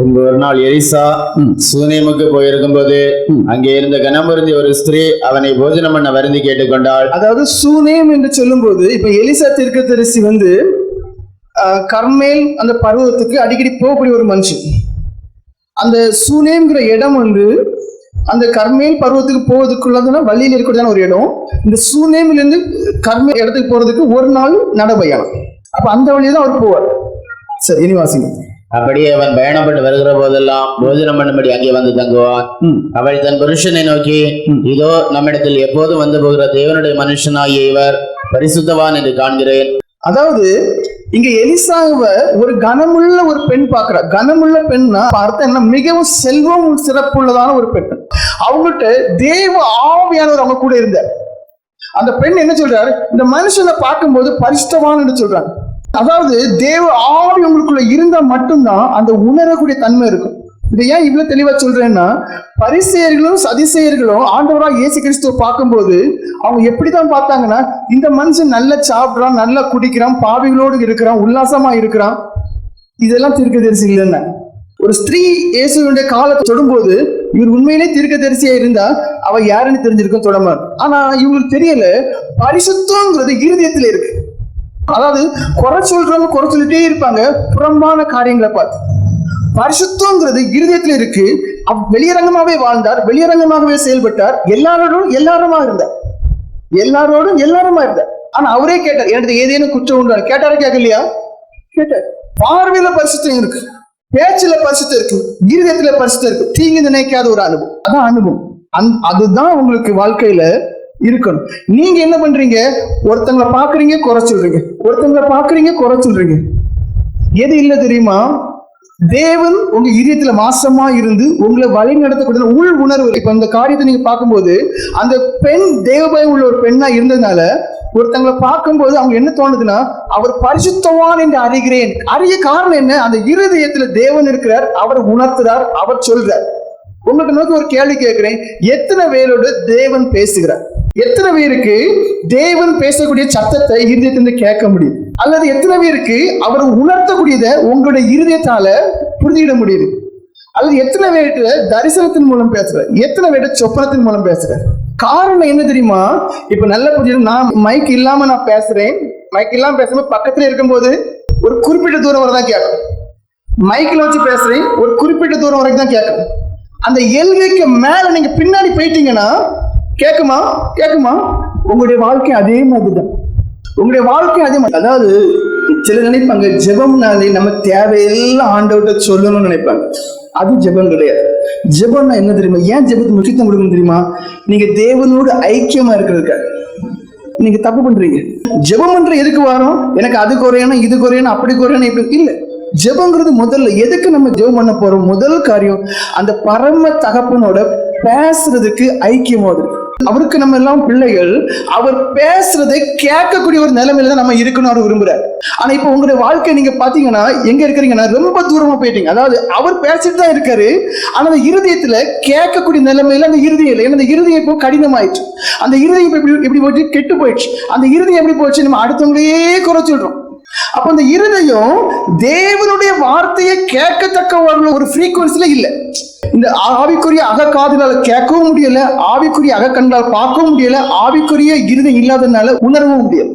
பின்பு ஒரு நாள் எலிசா சூனேமுக்கு போயிருக்கும் போது அங்கே இருந்த கனமுருந்தி ஒரு ஸ்திரீ அவனை போஜனம் பண்ண வருந்தி கேட்டுக்கொண்டாள். அதாவது சூனேம் என்று சொல்லும்போது இப்ப எலிசா தீர்க்கதரிசி வந்து கர்மேல் அந்த பருவத்துக்கு அடிக்கடி போகக்கூடிய ஒரு மனுஷன். அந்த சூனேம்ங்கிற இடம் வந்து அந்த கர்மேல் பருவத்துக்கு போவதுக்குள்ளதுன்னா வழியில் இருக்கிறதான ஒரு இடம். இந்த சூனேம்ல இருந்து கர்மேல் இடத்துக்கு போறதுக்கு ஒரு நாள் நடபயணம் அப்ப அந்த வழியா தான் அவர் போவார். சரி இனி வாசிங்க அப்படியே அவன் பயணப்பட்டு வருகிற போதெல்லாம் போஜனம் பண்ணும்படி அங்கே வந்து தங்குவான். அவள் தன் புருஷனை நோக்கி இதோ நம்மிடத்தில் எப்போதும் வந்து போகிற தேவனுடைய மனுஷனாகிய இவர் பரிசுத்தவான் என்று காண்கிறேன். அதாவது இங்க எலிசாவை ஒரு கனமுள்ள ஒரு பெண் பார்க்கிறா கனமுள்ள பெண்ணா அர்த்தம் என்ன மிகவும் செல்வம் சிறப்புள்ளதான ஒரு பெண். அவங்ககிட்ட தேவ ஆவியானவர் அவங்க கூட இருந்தார். அந்த பெண் என்ன சொல்றாரு? இந்த மனுஷனை பார்க்கும்போது பரிசுத்தவான்னு சொல்றாங்க. அதாவது தேவ ஆவி உங்களுக்குள்ள இருந்தா மட்டும்தான் அந்த உணரக்கூடிய தன்மை இருக்கும். இதை ஏன் இவ்வளவு தெளிவா சொல்றேன்னா பரிசெயர்களும் சதிசெயர்களும் ஆண்டவராக இயேசு கிறிஸ்துவ பார்க்கும்போது அவங்க எப்படிதான் பார்த்தாங்கன்னா இந்த மனுஷன் நல்லா சாப்பிடுறான் நல்லா குடிக்கிறான் பாவிகளோடு இருக்கிறான் உல்லாசமா இருக்கிறான். இதெல்லாம் தீர்க்கதரிசி இல்லைன்னா. ஒரு ஸ்திரீ இயேசுடைய காலத்தை தொடும்போது இவர் உண்மையிலே தீர்க்கதரிசியா இருந்தா அவ யாருன்னு தெரிஞ்சிருக்கும் தொடமார் ஆனா இவங்களுக்கு தெரியல பரிசுத்தங்கிறது இருதயத்துல இருக்கு. அதாவது குறை சொல்றவங்க குறை சொல்லிட்டே இருப்பாங்க. புறம்பான காரியங்களை பார்த்து. பரிசுத்தங்கிறது இருதயத்தில் இருக்கு. வெளியரங்கமாகவே வெளியரங்கமாவே வாழ்ந்தார். வெளியரங்கமாகவே செயல்பட்டார். எல்லாரோடும் எல்லாருமா இருந்தார். எல்லாரோடும் எல்லாருமா இருந்தார். ஆனா அவரே கேட்டார் எனக்கு ஏதேனும் குற்றம் உண்டு? கேட்டாரா கேட்கலையா கேட்டார். பார்வையில பரிசுத்தம் இருக்கு. பேச்சுல பரிசுத்தம் இருக்கு. இருதயத்துல பரிசுத்தம் இருக்கு. தீங்கு நினைக்காத ஒரு அனுபவம். அதான் அனுபவம். அந் அதுதான் உங்களுக்கு வாழ்க்கையில இருக்கணும். நீங்க என்ன பண்றீங்க? ஒருத்தங்களை பாக்குறீங்க குறை சொல்றீங்க. ஒருத்தங்களை பாக்குறீங்க குறை சொல்றீங்க. எது இல்ல தெரியுமா? தேவன் உங்க இதயத்துல மாசமா இருந்து உங்களை வழி நடத்தக்கூடிய உள் உணர்வு. இப்ப அந்த காரியத்தை நீங்க பார்க்கும்போது அந்த பெண் தேவபயம் உள்ள ஒரு பெண்ணா இருந்ததுனால ஒருத்தங்களை பார்க்கும்போது அவங்க என்ன தோணுதுன்னா அவர் பரிசுத்தவான் என்று அறிகிறேன். அறிய காரணம் என்ன? அந்த இருதயத்துல தேவன் இருக்கிறார் அவர் உணர்த்துறார் அவர் சொல்றார். உங்களுக்கு நோக்கி ஒரு கேள்வி கேட்கிறேன். எத்தனை பேரோட தேவன் பேசுகிறார்? எத்தனை பேருக்கு தேவன் பேசக்கூடிய சத்தத்தை இருதயத்திலிருந்து கேட்க முடியும்? அல்லது எத்தனை பேருக்கு அவர் உணர்த்தக்கூடியதை உங்களுடைய இருதயத்தால புரிஞ்சுக்கிட முடியுது? அல்லது எத்தனை பேர்கிட்ட தரிசனத்தின் மூலம் பேசுற? எத்தனை பேர்கிட்ட சொப்பனத்தின் மூலம் பேசுற? காரணம் என்ன தெரியுமா? இப்ப நல்ல புரிஞ்சு நான் மைக் இல்லாம நான் பேசுறேன். மைக் இல்லாம பேசும்போது பக்கத்துல இருக்கும்போது ஒரு குறிப்பிட்ட தூரம் வரை தான் கேட்கும் மைக்கில் வச்சு பேசுறேன் ஒரு குறிப்பிட்ட தூரம் வரைக்கும் தான் கேட்கும். அந்த எல்கைக்கு மேல நீங்க பின்னாடி போயிட்டீங்கன்னா கேக்குமா? கேக்குமா? உங்களுடைய வாழ்க்கை அதே மாதிரி தான் உங்களுடைய வாழ்க்கை அதே மாதிரி. அதாவது சில நினைப்பாங்க ஜெபம்னாலே நம்ம தேவையெல்லாம் ஆண்டவர்கிட்ட சொல்லணும்னு நினைப்பாங்க. அது ஜெபம் கிடையாது. ஜெபம்னா என்ன தெரியுமா? ஏன் ஜெபத்துக்கு முக்கியத்துவம் கொடுக்கணும் தெரியுமா? நீங்க தேவனோடு ஐக்கியமா இருக்கிறதுக்காக நீங்க தப்பு பண்றீங்க. ஜெபம் பண்ற எதுக்கு வரோம்? எனக்கு அது குறையணும் இது குறையணும் அப்படி குறையணும் இப்படி. இல்லை. ஜெபங்கிறது முதல்ல எதுக்கு நம்ம ஜெபம் பண்ண போறோம்? முதல் காரியம் அந்த பரம தகப்பனோட பேசுறதுக்கு ஐக்கியமாவது அவருக்கு நம்ம எல்லாம் பிள்ளைகள் அவர் பேசுறதை கேட்கக்கூடிய ஒரு நிலைமையில தான் நம்ம இருக்கணும் அவர் விரும்புறாரு. ஆனா இப்போ உங்களுடைய வாழ்க்கை நீங்க பாத்தீங்கன்னா எங்க இருக்கிறீங்கன்னா ரொம்ப தூரமா போயிட்டீங்க. அதாவது அவர் பேசிட்டு தான் இருக்காரு. ஆனா அந்த இருதயத்துல கேட்கக்கூடிய நிலைமையில அந்த இருதயம் இல்லை. ஏன்னா அந்த இருதயம் இப்போ கடினமாயிடுச்சு. அந்த இருதயம் எப்படி எப்படி போயிடுச்சு கெட்டு போயிடுச்சு. அந்த இருதயம் எப்படி போயிடுச்சு நம்ம அடுத்தவங்களையே குறை சொல்றோம் அப்ப அந்த இருதயம் தேவனுடைய வார்த்தையை கேட்கத்தக்க ஒரு ஃப்ரீக்குவன்சில இல்ல. இந்த ஆவிக்குரிய அக அகக்காதுனால கேட்கவும் முடியல ஆவிக்குரிய அக அகக்கண்ணால் பார்க்கவும் முடியல ஆவிக்குரிய இருதயம் இல்லாததுனால உணரவும் முடியல.